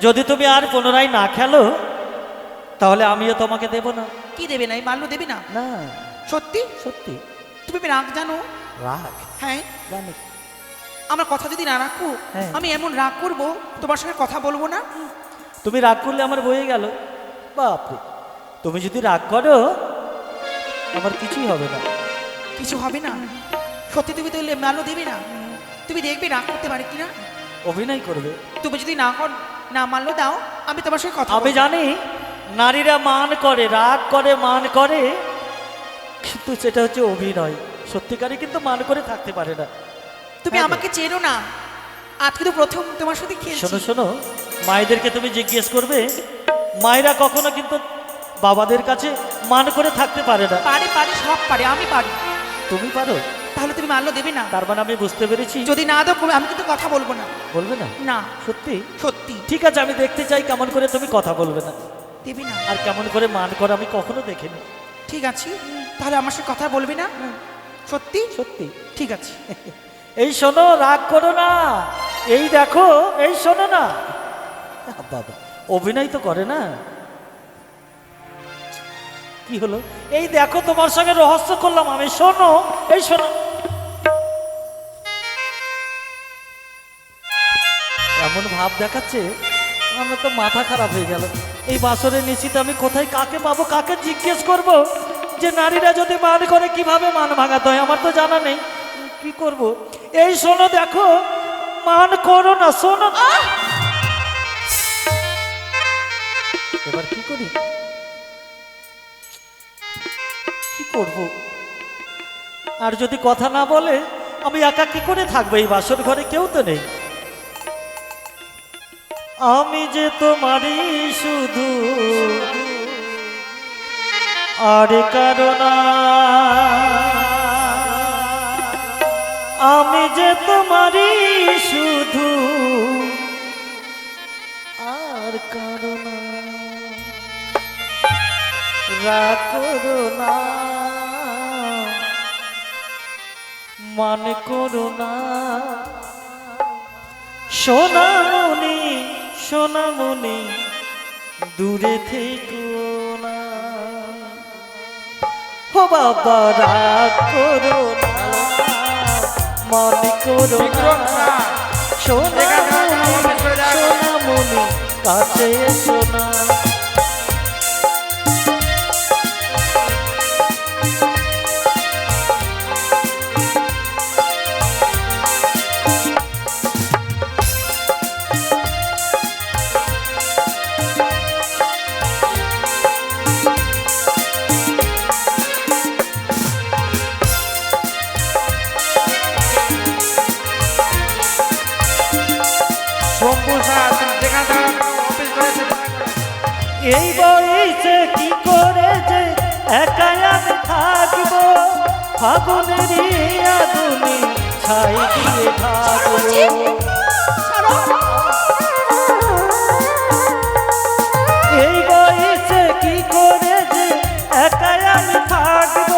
যদি তুমি আর পুনরায় না খেলো তাহলে আমিও তোমাকে দেব না। কি দেবে না? এই মাল্য দেবে না? না। সত্যি? সত্যি। তুমি রাগ জানো? রাগ? হ্যাঁ। জানি। আমার কথা যদি না রাখো হ্যাঁ। আমি এমন রাগ করব তোমার সঙ্গে কথা বলব না? তুমি রাগ করলে আমার বয়ে গেল। বাপরে। তুমি যদি রাগ করো আমার কিছুই হবে না। কিছু হবে না? সত্যি তুমি তাহলে মাল্য দেবে না? তুমি দেখবে রাগ করতে পারে কিনা? অভিনয় করবে। তুমি যদি না কর না মাল্য দাও আমি তোমার সঙ্গে কথা আমি জানি নারীরা মান করে রাগ করে মান করে কিন্তু সেটা হচ্ছে অভিনয়। সত্যিকারই কিন্তু মান করে থাকতে পারে না। তুমি হ্যাঁ আমাকে চেনো না। আজকে তো প্রথম তোমার সাথে খেলছি। শোনো শোনো মায়েদেরকে তুমি জিজ্ঞেস করবে মায়েরা কখনো কিন্তু বাবাদের কাছে মান করে থাকতে পারে না। পারে পারে সব পারে আমি পারি। তুমি পারো? তাহলে তুমি মাল্য দেবে না। তার মানে আমি বুঝতে পেরেছি। যদি না দাও আমি কিন্তু কথা বলব না। বলবে না? না। সত্যি? সত্যি। ঠিক আছে আমি দেখতে চাই কেমন করে তুমি কথা বলবে না। দেবে না। আর কেমন করে মান করা আমি কখনো দেখিনি। ঠিক আছে। তাহলে আমার সাথে কথা বলবে না? সত্যি? সত্যি। ঠিক আছে। এই শোনো রাগ করো না। এই দেখো এই শোনো না। বাবা অভিনয় তো করে না। কি হলো? এই দেখো তোমার সঙ্গে রহস্য করলাম আমি। শোনো এই শোনো। এমন ভাব দেখাচ্ছে আমার তো মাথা খারাপ হয়ে গেল। এই বাসরের নিশ্চিত আমি কোথায় কাকে পাবো কাকে জিজ্ঞেস করব? যে নারীরা যদি মান করে কীভাবে মান ভাঙাতে হয় আমার তো জানা নেই। কি করব? এই শোনো দেখো মান করো না শোনো এবার কি করি? কি করব? আর যদি কথা না বলে আমি একা কি করে থাকব? এই বাসর ঘরে কেউ তো নেই। আমি যে তোমারই শুধু। আর কারণ আমি যে তোমারই শুধু। আর কারণ রাগ করো না। মান করো না। সোনামণি মনে দূরে থেকো না। ও বাবা রাগ করো না মনে করো না। সোনামণি সোনামণি কাছে এসো না। এই বয়সে কি করে যে একাই আমি থাকব? ফাগুনের আগুনি ছাই দিয়ে থাকব এই বয়সে কি করে যে একাই আমি থাকব?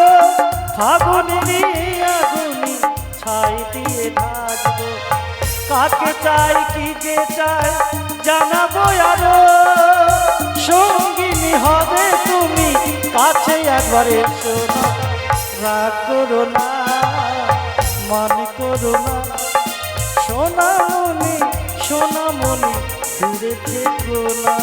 ফাগুনের আগুনি ছাই দিয়ে থাকব কাকে চাই, কি যে চাই, জানাব আরও। সঙ্গিনী হবে তুমি, কাছে একবার এসো না। রাগ করো না, মন করো না। সোনামণি সোনামণি, দূরে থেকো না।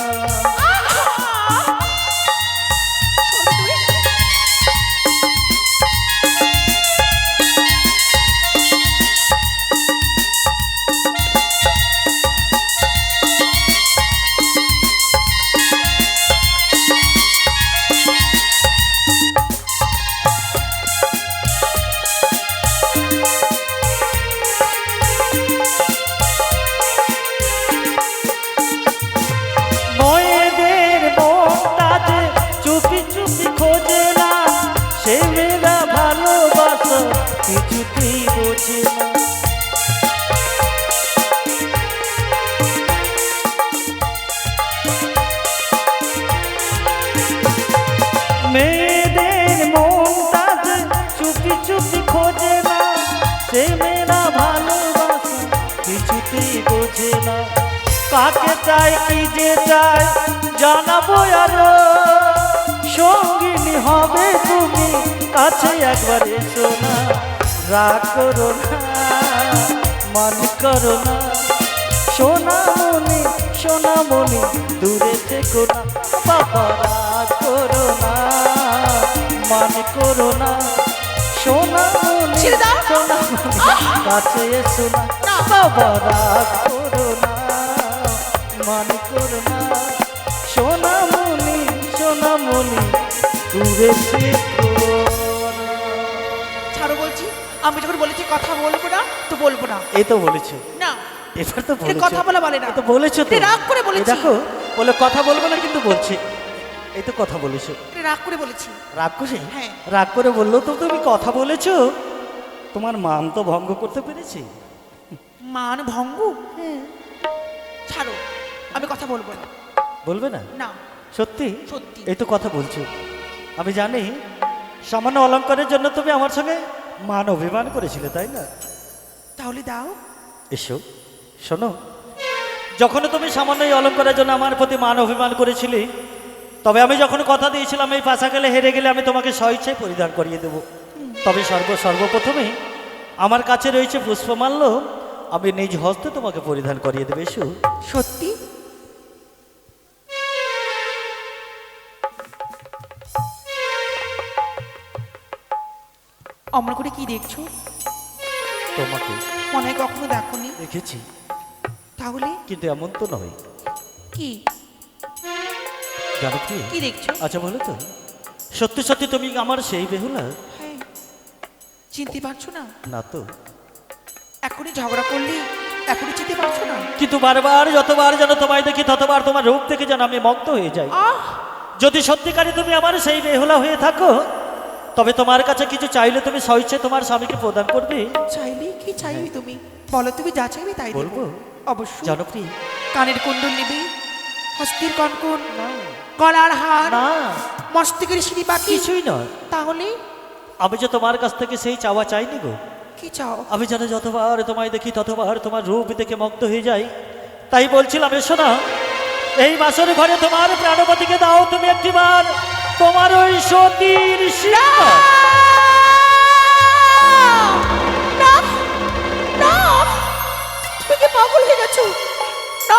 মেয়েরা বোঝে না। কাকে চাই কি যে চাই জানাব আরও। সঙ্গিনী হবে তুমি কাছে একবার এসো না। রাগ করো না মান করো না। সোনামণি সোনামণি দূরে থেকো না। বাবা রাগ করো না মান করো না। সোনামণি। সোনামণি কাছে এসো না। বাবা রাগ করো না মান করো না সোনামণি সোনামণি দূরে ছাড়ো বলছি আমি যখন বলেছি কথা বলব না তো বলব না। এই তো বলেছ। না। এবার তো বলেছ। কথা বলা বলে না। তো বলেছ তো। রাগ করে বলেছি। দেখো বলে কথা বলব না কিন্তু বলছি। এই তো কথা বলেছ। রাগ করে বলেছি। রাগ করে? হ্যাঁ। রাগ করে বলল তো তুমি কথা বলেছ। তোমার মান তো ভঙ্গ করতে পেরেছি। মান ভঙ্গ? ছাড়ো আমি কথা বলব না। বলবে না? না। সত্যি? সত্যি। এই তো কথা বলছো। আমি জানি সামান্য অলঙ্কারের জন্য তুমি আমার সঙ্গে মান অভিমান করেছিলে তাই না? তাহলে দাও। এসো শোনো। যখন তুমি সামান্য এই অলঙ্কারের জন্য আমার প্রতি মান অভিমান করেছিলে তবে আমি যখন কথা দিয়েছিলাম এই পাশা গেলে হেরে গেলে আমি তোমাকে স্বইচ্ছায় পরিধান করিয়ে দেব। তবে সর্ব সর্বপ্রথমে আমার কাছে রয়েছে পুষ্পমাল্য আমি নিজ হস্তে তোমাকে পরিধান করিয়ে দেবে এসো। সত্যি? অমন করে কি দেখছ? তোমাকে? মনে হয় কখনো দেখোনি। দেখেছি। তাহলে? কিন্তু এমন তো নয়। কি? জানো কি? কি দেখছ? আচ্ছা বলো তো। সত্যি সত্যি তুমি আমার সেই বেহুলা? হ্যাঁ। চিনতে পারছ না? না তো। এখনই ঝগড়া করলি? এখনই চিনতে পারছ না? কিন্তু বারবার যতবার যেন তোমায় দেখি ততবার তোমার রূপ থেকে যেন আমি মগ্ন হয়ে যাই। যদি সত্যিকারই তুমি আমার সেই বেহুলা হয়ে থাকো তবে তোমার কাছে কিছু চাইলে তুমি স্বইচ্ছে তোমার স্বামীকে প্রদান করবে। চাইলে কি চাইবে তুমি? বলো তুমি যা চাইবে তাই বলব? অবশ্যই। জনপ্রিয়। কানের কুণ্ডল নিবি। হস্তির কনকন। গলার হার। না। মস্তকের পাখি কিছুই নয়। তাহলে? আমি যে তোমার কাছ থেকে সেই চাওয়া চাইনি গো। কি চাও আমি যেন যতবার তোমায় দেখি ততবার তোমার রূপ দেখে মগ্ন হয়ে যাই। তাই বলছিলাম এসো না। এই মাসের ঘরে তোমার প্রাণপতিকে দাও তুমি একটিবার। তোমার ওই সতীর তুমি পাগল হয়ে গেছো? না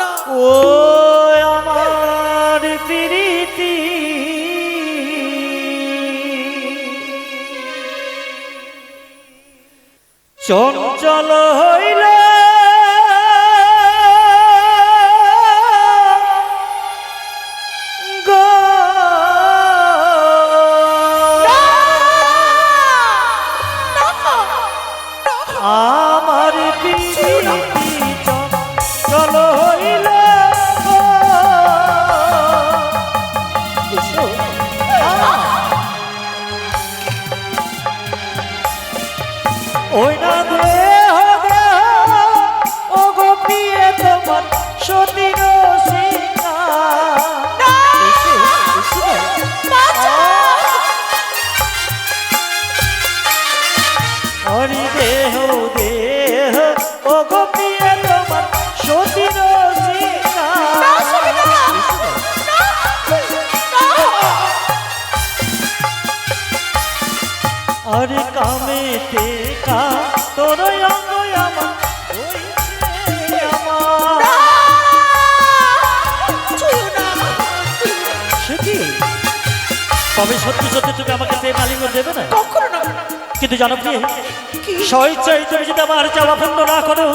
না। ও আমার প্রীতি। চঞ্চল হইল তবে সত্যি সত্যি তুমি আমাকে প্রেম আলিঙ্গন দেবে না। কখনো না। কিন্তু জনপ্রিয় কি? স্বইচ্ছায় তুমি যদি আমার চাওয়া পূর্ণ না করো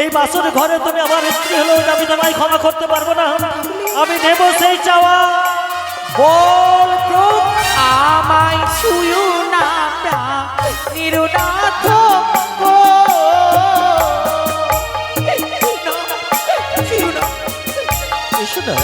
এই বাসর ঘরে তুমি আমার স্ত্রী হলেও আমি তোমায় ক্ষমা করতে পারব না। আমি নেব সেই চাওয়া। বল আমায় ছুঁয়ো না প্রাণের নাথ গো। না, ছুঁয়ো না, এসো না।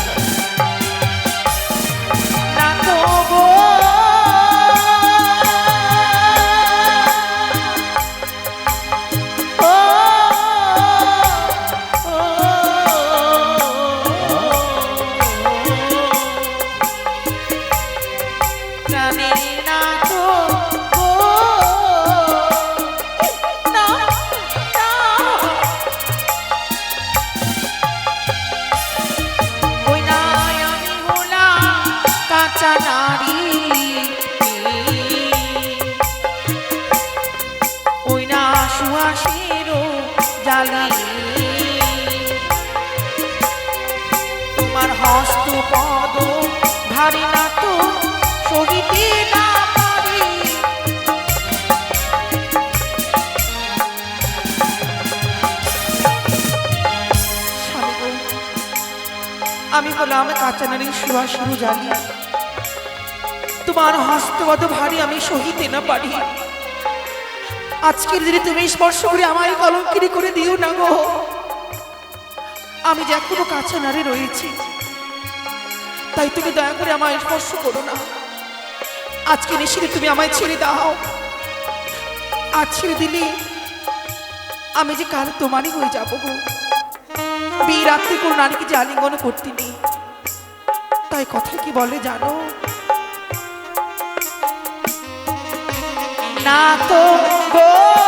হলাম কাঁচানারি সুয়া শুরু জানি। তোমার হস্তবদ ভারী আমি সহিতে না পারি। আজকের দিনে তুমি স্পর্শ করে আমায় কলঙ্কিরি করে দিও না গো। আমি যে এখনও কাছে নারে রয়েছি, তাই তুমি দয়া করে আমায় স্পর্শ করো না। আজকে নিশ্চিত তুমি আমায় ছেড়ে দাও। আজ ছেড়ে দিলে আমি যে কাল তোমারই হয়ে যাব গো। বিয়ে রাত্রে কোনো নারীকে যে আলিঙ্গন করতে নেই। তাই কথা কি বলে জানো? না তো গো।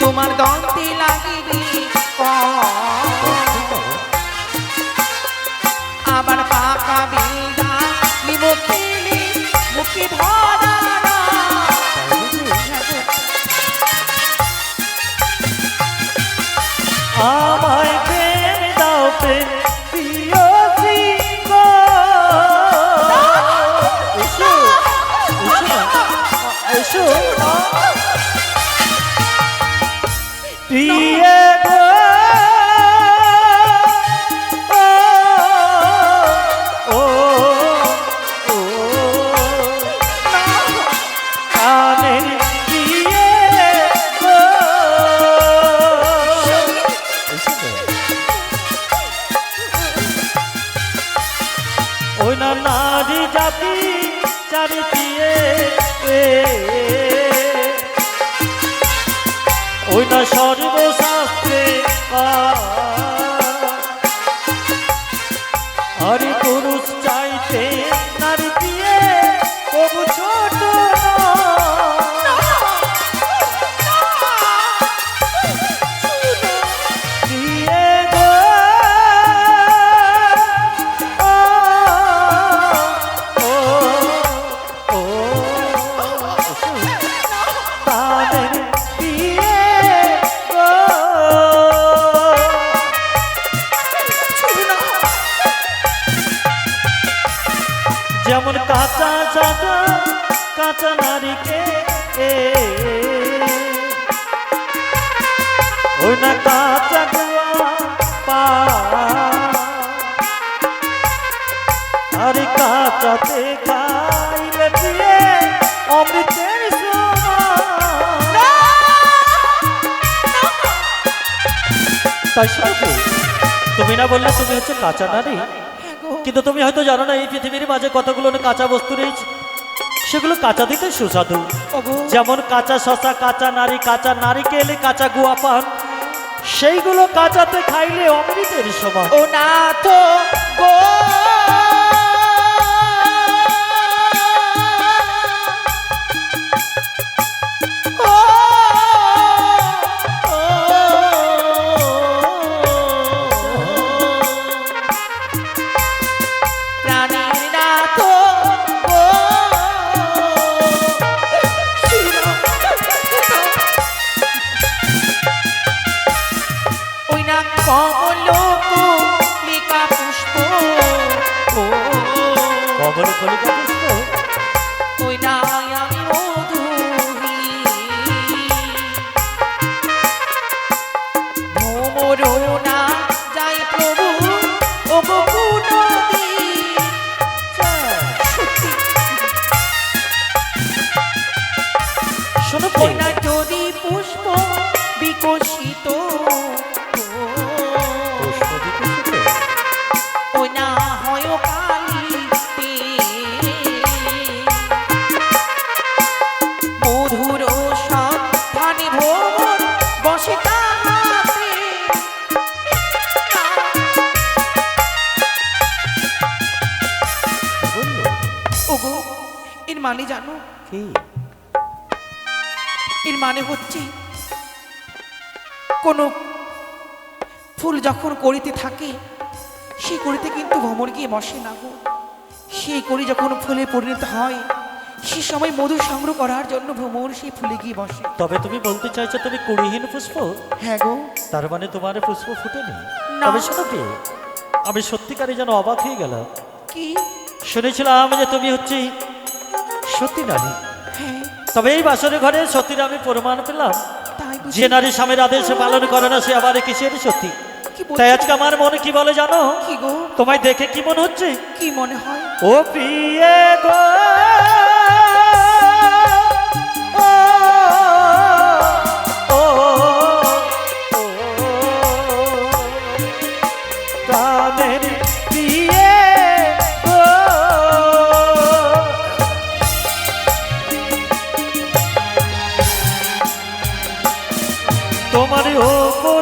তোমার দন্তে লাগিবে। আবার পাকা বিড়া লিমো খেলে মুখে ধরা আমায় নারীকে ওই না কাঁচা পা। আরে কাঁচাতে খাইলে অমৃতের তাই কি? তুমি না বললে তুমি হচ্ছে কাঁচা নারী। হ্যাঁ কিন্তু তুমি হয়তো জানো না এই পৃথিবীর মাঝে কতগুলো কাঁচা বস্তু রয়েছে। সেগুলো কাঁচা দিতে সুস্বাদু। যেমন কাঁচা শশা কাঁচা নারী কাঁচা নারিকেলে কাঁচা গুয়া পান। সেইগুলো কাঁচাতে খাইলে অমৃতের সমান। ও না তো গো। কোনো ফুল যখন কড়িতে থাকে সেই কড়িতে কিন্তু ভ্রমর গিয়ে বসে না গো। সেই কড়ি যখন ফুলে পরিণত হয় সে সময় মধু সংগ্রহ করার জন্য ভ্রমর সেই ফুলে গিয়ে বসে। তবে তুমি বলতে চাইছো তুমি কুড়িহীন পুষ্প? হ্যাঁ গো। তার মানে তোমার পুষ্প ফুটেনি। তবে শোনো কি আমি সত্যিকারে যেন অবাক হয়ে গেলাম। কি? শুনেছিলাম যে তুমি হচ্ছে সত্যি নারী হ্যাঁ। তবে এই বাসরের ঘরে সত্যির আমি প্রমাণ পেলাম। যে নারী স্বামীর আদেশ পালন করে না সে আবার কিসের সত্যি? তাই আজকে আমার মনে কি বলে জানো? কি গো? তোমায় দেখে কি মনে হচ্ছে? কি মনে হয়? ও প্রিয় গো।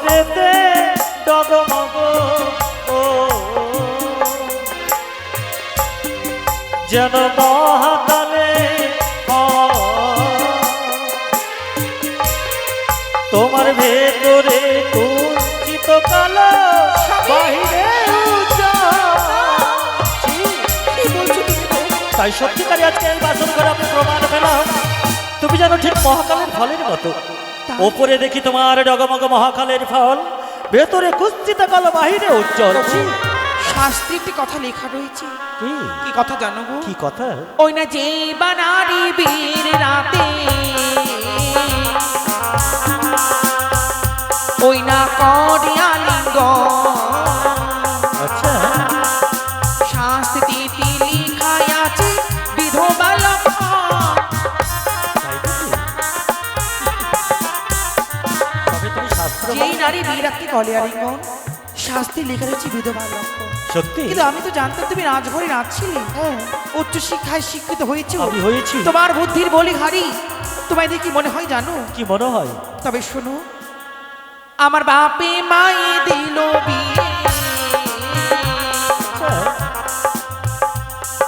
ওপরেতে ডগমগ। যেন মহাকালে তোমার ভেতরে কুঞ্চিত কালো বাহিরে? তাই সত্যিকারই আজকে এই বাসন করে আমি প্রমাণ পেলাম। তুমি যেন ঠিক মহাকালের ফলের মতো। ওপরে দেখি তোমার ডগমগ মহাকালের ফল ভেতরে কুঞ্চিত কাল বাহিরে উজ্জ্বল। শাস্ত্রে একটি কথা লেখা রয়েছে। কি? কি কথা জানো গো? কি কথা? ওই না যে বানারি বীর রাতে। ওই না করিয়া লিঙ্গ বীরাত্রি শাস্তি লেখা রয়েছে বিধবা সত্যি? কিন্তু আমি তো জানতাম তুমি রাজঘরে নাচছিলে হ্যাঁ। উচ্চ শিক্ষায় শিক্ষিত হয়েছো। আমি হয়েছি। তোমার বুদ্ধির বলি হারি। তোমায় দেখি মনে হয় জানো? কি মনে হয়? তবে শোনো আমার বাপে মাই দিল বিয়ে।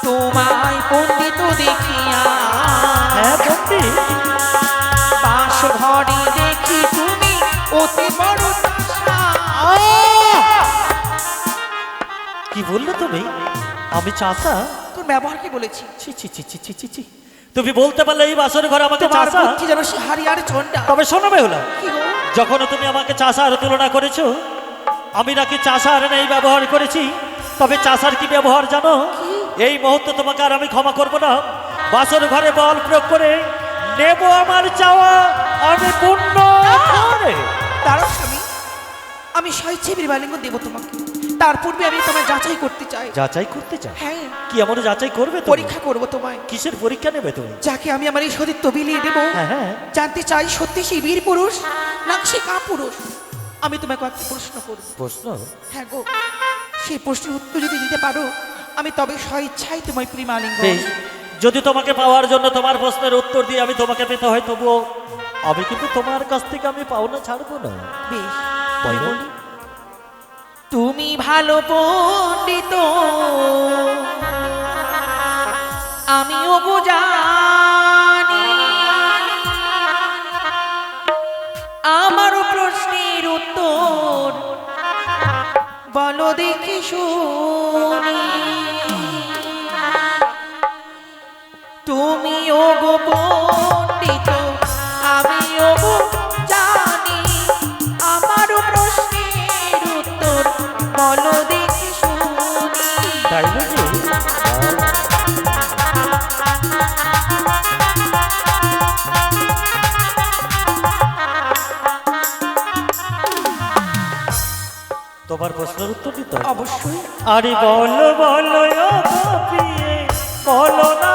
তোমায় পণ্ডিত দেখিয়া। হ্যাঁ বন্দি পাশ ঘরে দেখি তুমি অতি বড় বললে তুমি? আমি চাষা তোর ব্যবহার কি বলেছি? ছি ছি ছি ছি ছি ছি ছি। তুমি বলতে পারলে এই বাসর ঘরে আমাকে চাষা বুদ্ধি যেন সে হারিয়ার চন্ডা তবে শোনো বেহুলা কি গো? যখন তুমি আমাকে চাষার তুলনা করেছ আমি নাকি চাষার এই ব্যবহার করেছি। তবে চাষার কি ব্যবহার জানো? এই মুহূর্তে তোমাকে আর আমি ক্ষমা করব না। বাসর ঘরে বল প্রয়োগ করে নেব আমার চাওয়া আমি পূর্ণ করে তারও স্বামী আমি স্বেচ্ছাবীর বালিঙ্গ দেব তোমাকে। তার পূর্বে আমি তোমায় যাচাই করতে চাই। যাচাই করতে চাই হ্যাঁ। কি এমন যাচাই করবে তো পরীক্ষা করব তোমায়। কিসের পরীক্ষা নেবে তুমি? যাকে আমি আমার এই সতীত্ব বিলিয়ে দেবো। হ্যাঁ হ্যাঁ। জানতে চাই সত্যি সেই বীর পুরুষ না সে কা পুরুষ আমি তোমায় কয়েকটি প্রশ্ন করব। প্রশ্ন? হ্যাঁ গো সেই প্রশ্নের উত্তর যদি দিতে পারো আমি তবে স্বেচ্ছাই তোমায় প্রিমালিঙ্গ বেশ। যদি তোমাকে পাওয়ার জন্য তোমার প্রশ্নের উত্তর দিয়ে আমি তোমাকে পেতে হয় তবুও আমি কিন্তু তোমার কাছ থেকে আমি পাওনা ছাড়বো না। বেশ। তুমি ভালো পণ্ডিত। আমিও জানি আমারও প্রশ্নের উত্তর বলো দেখি শুনি। তুমিও গো পণ্ডিত তাই তোমার প্রশ্নের উত্তর দিত অবশ্যই। আরে বলো বলো বলো না।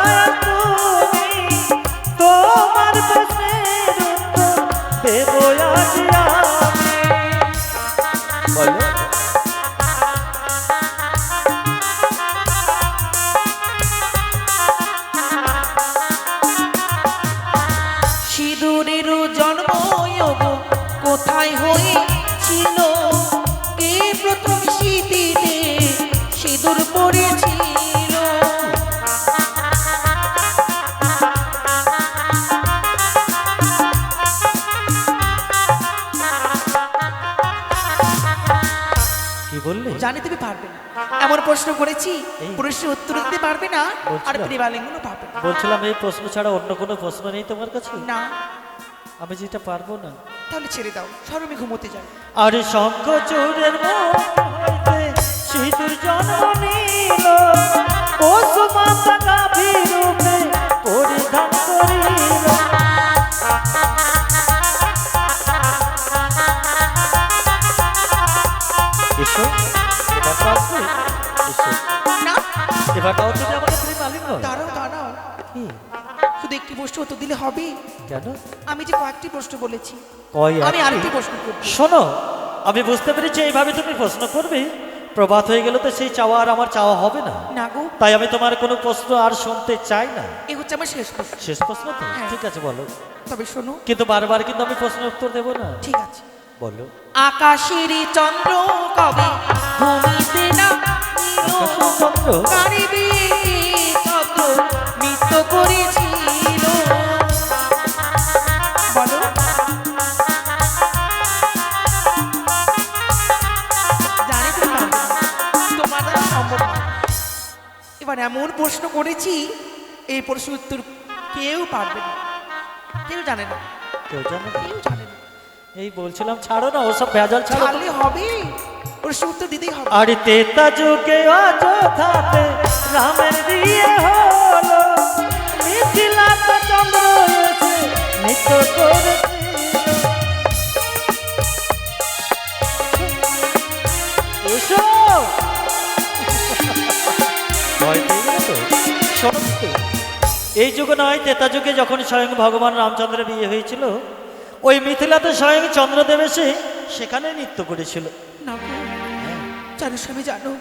এই। প্রশ্নের উত্তর দিতে পারবে না আর বলছিলাম। পাবে বলছিলাম এই প্রশ্ন ছাড়া অন্য কোনো প্রশ্ন নেই তোমার কাছে? না। আমি যেটা পারব না। তাহলে ছেড়ে দাও সরমে ঘুমোতে যাও। আরে শঙ্খ চোরের মন হইতে সিঁদুর জন্ম নিল। ও সুমাতা গাভী রূপে পরিধান করিল। এসো। এবার কাউকে এবার কাউ তুমি আমাকে প্রেম আলিঙ্গ দাঁড়াও দাঁড়াও। কি? শুধু একটি প্রশ্ন উত্তর দিলে হবে। কেন? আমি যে কয়েকটি প্রশ্ন বলেছি কয় আমি আরেকটি প্রশ্ন করব। শোনো আমি বুঝতে পেরেছি এইভাবে তুমি প্রশ্ন করবে। প্রভাত হয়ে গেলে তো সেই চাওয়া আর আমার চাওয়া হবে না। না গো। তাই আমি তোমার কোনো প্রশ্ন আর শুনতে চাই না। এ হচ্ছে আমার শেষ প্রশ্ন। শেষ প্রশ্ন তো? হ্যাঁ। ঠিক আছে বলো। তবে শোনো। কিন্তু বারবার কিন্তু আমি প্রশ্ন উত্তর দেবো না। ঠিক আছে। বলো। আকাশের চন্দ্র কবে ভূমিতে না আকাশের চন্দ্র? কারিবে করেছিল। বলো। জানি পারবে তোমার দ্বারা সম্ভব এবার এমন প্রশ্ন করেছি এই প্রশ্ন উত্তর কেউ পারবে না। কেউ জানে না। কেউ জানো না? কেউ জানে না। এই বলছিলাম ছাড়ো না ওসব ভেজাল ছাড়ো ছাড়লে হবে। প্রশ্ন উত্তর দিতেই হবে। আর তেতা যুগে অযোধ্যাতে রামের হলো। মিথিলাতে চন্দ্র নৃত্য তো? তো। এই যুগে নয় তেতা যুগে যখন স্বয়ং ভগবান রামচন্দ্রের বিয়ে হয়েছিল ওই মিথিলাতে স্বয়ং চন্দ্রদেব এসে সেখানে নৃত্য করেছিল। না জানো স্বামী জানো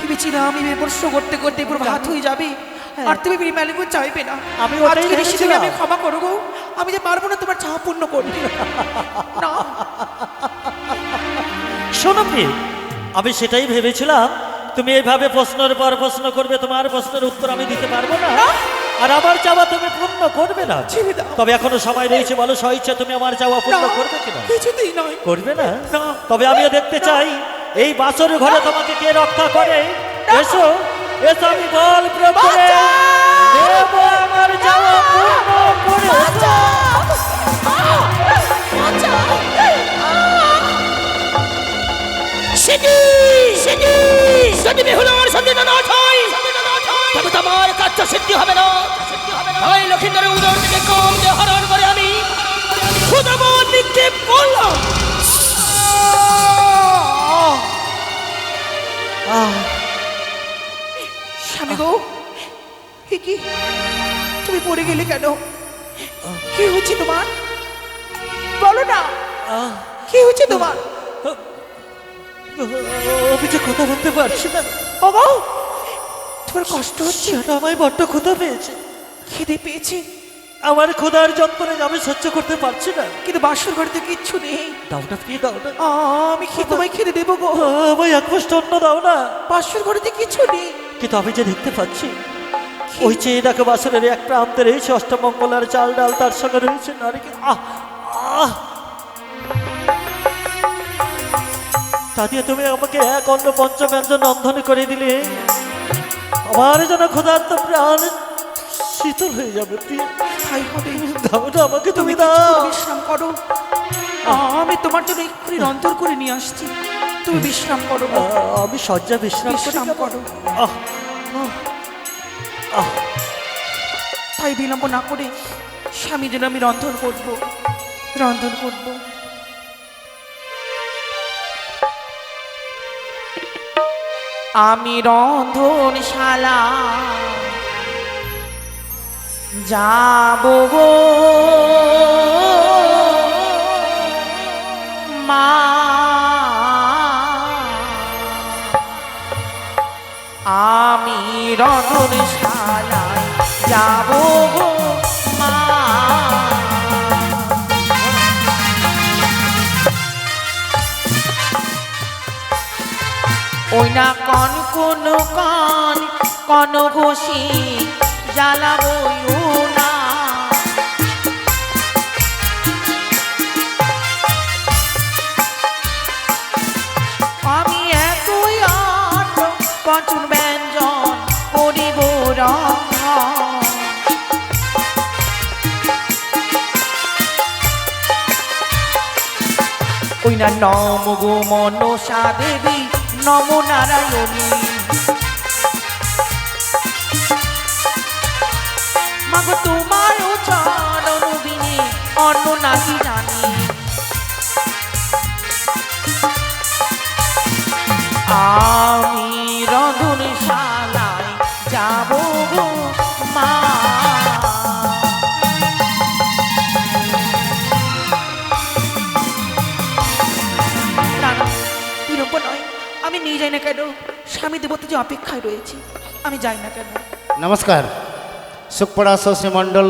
ভেবেছিলাম আমি প্রশ্ন করতে করতে পুরো ভাত হয়ে যাবে। হ্যাঁ। আর তুমি প্রিমালিগো চাইবে না। আমি ওটাই ভেবেছিলাম। আমি ক্ষমা করো গো। আমি যে পারব না তোমার চাওয়া পূর্ণ করতে। না। শোনো প্রিয় আমি সেটাই ভেবেছিলাম। তুমি এইভাবে প্রশ্নের পর প্রশ্ন করবে তোমার প্রশ্নের উত্তর আমি দিতে পারব না। আর আমার চাওয়া তুমি পূর্ণ করবে না। তবে এখনও সময় রয়েছে বলো স্বইচ্ছা তুমি আমার চাওয়া পূর্ণ করবে কিনা? কিছুতেই নয়। করবে না। তবে আমিও দেখতে চাই এই বাসর ঘরে তোমাকে কে রক্ষা করে? এসো এসো আমি বল প্রয়োগ করে আমার চাওয়া পূর্ণ করে। এসো। সেটি সেটি যদি বেহুলার সন্দেহ না হয় তবে তোমার সিদ্ধি হবে না তাই লক্ষিন্দরের উদর থেকে কম দিয়ে হরণ করে আমি। খুদাবন নিক্ষেপ করলাম। স্বামী গো কি? তুমি পড়ে গেলে কেন? কি হচ্ছে তোমার? বলো না। কি হচ্ছে তোমার? আমি যে কথা বলতে পারছি না। বাবা তোমার কষ্ট হচ্ছে আমায় বড্ড ক্ষুধা পেয়েছে। খিদে পেয়েছে? আমার ক্ষুধার যন্ত্রণে আমি সহ্য করতে পারছি না। কিন্তু বাসর ঘরেতে কিচ্ছু নেই। দাও না প্রিয় দাও না। আমি খেতে তোমায় খেতে দেবো গো? আমায় এক মুষ্ট অন্ন দাও না। বাসর ঘরেতে কিছু নেই। কিন্তু আমি যে দেখতে পাচ্ছি ওই চেয়ে দেখো বাসরের এক প্রান্তে রয়েছে অষ্টমঙ্গলার চাল ডাল তার সঙ্গে রয়েছে নারিকেল। আহ আহ। তা দিয়ে তুমি আমাকে এক অন্ন পঞ্চব্যঞ্জন রন্ধন করে দিলে। আমার যেন ক্ষুধার্ত প্রাণ শীতল হয়ে যাবে প্রিয়। তাই হবে। দাও না আমাকে তুমি দাও। বিশ্রাম করো। আমি তোমার জন্য এক্ষুনি রন্তর করে নিয়ে আসছি। তুমি বিশ্রাম করো। আমি শয্যা বিশ্রাম বিশ্রাম করো। তাই বিলম্ব না করে স্বামী যেন আমি রন্ধন করব। রন্ধন করব। আমি রন্ধনশালা যাব মা। আমি রন্ধনশালায় যাব গো মা। ওই না কন কোন কন কন ঘষি জ্বালাবো আমি ব্যঞ্জন নম গো মনসা দেবী নম নারায়ণী। মাগো তোমার চরণ বিনে অন্য নাহি জানি। আমি রন্ধন শালায় যাব গো মা। বিলম্ব নয়। আমি নিয়ে যাই না কেন? স্বামী দেবতা যে অপেক্ষায় রয়েছে, আমি যাই না কেন? নমস্কার। সুখপড়া শশী মণ্ডল